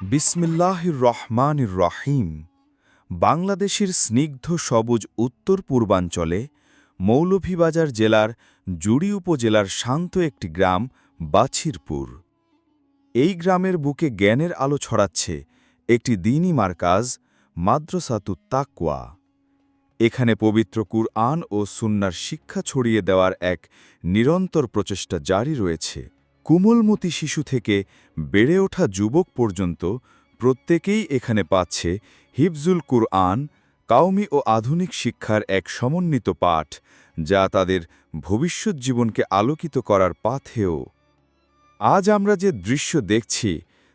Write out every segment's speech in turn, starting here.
বিসমিল্লাহির রহমানির রহিম। বাংলাদেশের স্নিগ্ধ সবুজ উত্তর পূর্বাঞ্চলে মৌলভীবাজার জেলার জুড়ি উপজেলার শান্ত একটি গ্রাম বাছিরপুর। এই গ্রামের বুকে জ্ঞানের আলো ছড়াচ্ছে একটি দিনই মার্কাজ মাদ্রাসাতুত তাকওয়া। এখানে পবিত্র কুরআন ও সুন্নার শিক্ষা ছড়িয়ে দেওয়ার এক নিরন্তর প্রচেষ্টা জারি রয়েছে। কুমলমতি শিশু থেকে বেড়ে ওঠা যুবক পর্যন্ত প্রত্যেকেই এখানে পাচ্ছে হিফজুল কুরআন কাউমি ও আধুনিক শিক্ষার এক সমন্বিত পাঠ, যা তাদের ভবিষ্যৎ জীবনকে আলোকিত করার পাথেও আজ আমরা যে দৃশ্য দেখছি,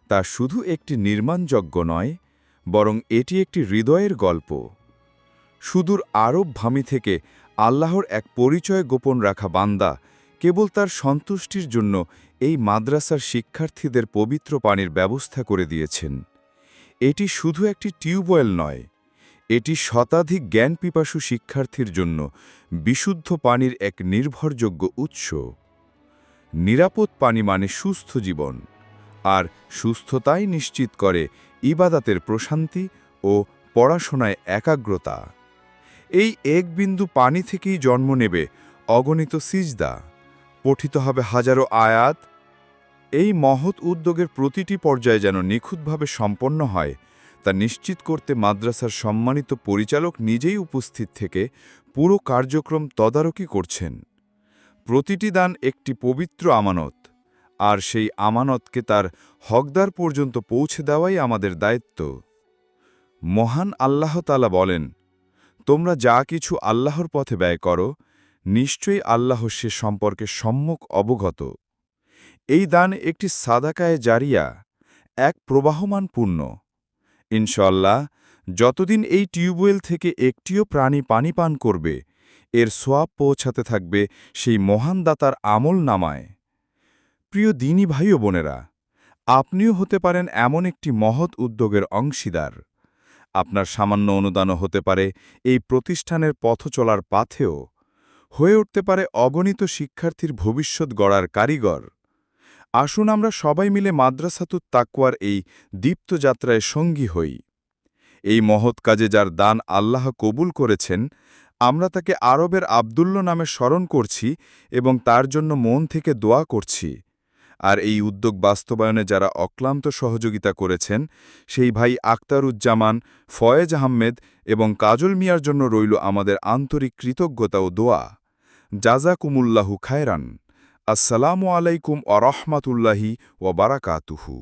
তা শুধু একটি নির্মাণযজ্ঞ নয়, বরং এটি একটি হৃদয়ের গল্প। সুদূর আরব ভামি থেকে আল্লাহর এক পরিচয় গোপন রাখা বান্দা কেবল তার সন্তুষ্টির জন্য এই মাদ্রাসার শিক্ষার্থীদের পবিত্র পানির ব্যবস্থা করে দিয়েছেন। এটি শুধু একটি টিউবওয়েল নয়, এটি শতাধিক জ্ঞানপিপাসু শিক্ষার্থীর জন্য বিশুদ্ধ পানির এক নির্ভরযোগ্য উৎস। নিরাপদ পানি মানে সুস্থ জীবন, আর সুস্থতাই নিশ্চিত করে ইবাদাতের প্রশান্তি ও পড়াশোনায় একাগ্রতা। এই এক বিন্দু পানি থেকেই জন্ম নেবে অগণিত সিজদা। পঠিত হবে হাজারো আয়াত। এই মহৎ উদ্যোগের প্রতিটি পর্যায়ে যেন নিখুঁতভাবে সম্পন্ন হয়, তা নিশ্চিত করতে মাদ্রাসার সম্মানিত পরিচালক নিজেই উপস্থিত থেকে পুরো কার্যক্রম তদারকি করছেন। প্রতিটি দান একটি পবিত্র আমানত, আর সেই আমানতকে তার হকদার পর্যন্ত পৌঁছে দেওয়াই আমাদের দায়িত্ব। মহান আল্লাহ তালা বলেন, তোমরা যা কিছু আল্লাহর পথে ব্যয় করো নিশ্চয়ই আল্লাহ সে সম্পর্কে সম্মুখ অবগত। এই দান একটি সাদাকায় জারিয়া, এক প্রবাহমান পূর্ণ ইনশাল্লাহ যতদিন এই টিউবওয়েল থেকে একটিও প্রাণী পানি পান করবে, এর সোয়াব পৌঁছাতে থাকবে সেই মহান দাতার আমল নামায়। প্রিয় দিনী ভাই বোনেরা, আপনিও হতে পারেন এমন একটি মহৎ উদ্যোগের অংশীদার। আপনার সামান্য অনুদানও হতে পারে এই প্রতিষ্ঠানের পথ চলার পাথেও। হয়ে উঠতে পারে অগণিত শিক্ষার্থীর ভবিষ্যৎ গড়ার কারিগর। আসুন আমরা সবাই মিলে মাদ্রাসাতুত তাকুয়ার এই দীপ্ত যাত্রায় সঙ্গী হই। এই মহৎ কাজে যার দান আল্লাহ কবুল করেছেন, আমরা তাকে আরবের আবদুল্ল নামে স্মরণ করছি এবং তার জন্য মন থেকে দোয়া করছি। আর এই উদ্যোগ বাস্তবায়নে যারা অক্লান্ত সহযোগিতা করেছেন, সেই ভাই আক্তারুজ্জামান ফয়েজ আহমেদ এবং কাজল মিয়ার জন্য রইল আমাদের আন্তরিক কৃতজ্ঞতা ও দোয়া। জাজাকুমুল্লাহু খায়রান। আসসালামু আলাইকুম আরহমাতুল্লাহি ওবারাকাতুহু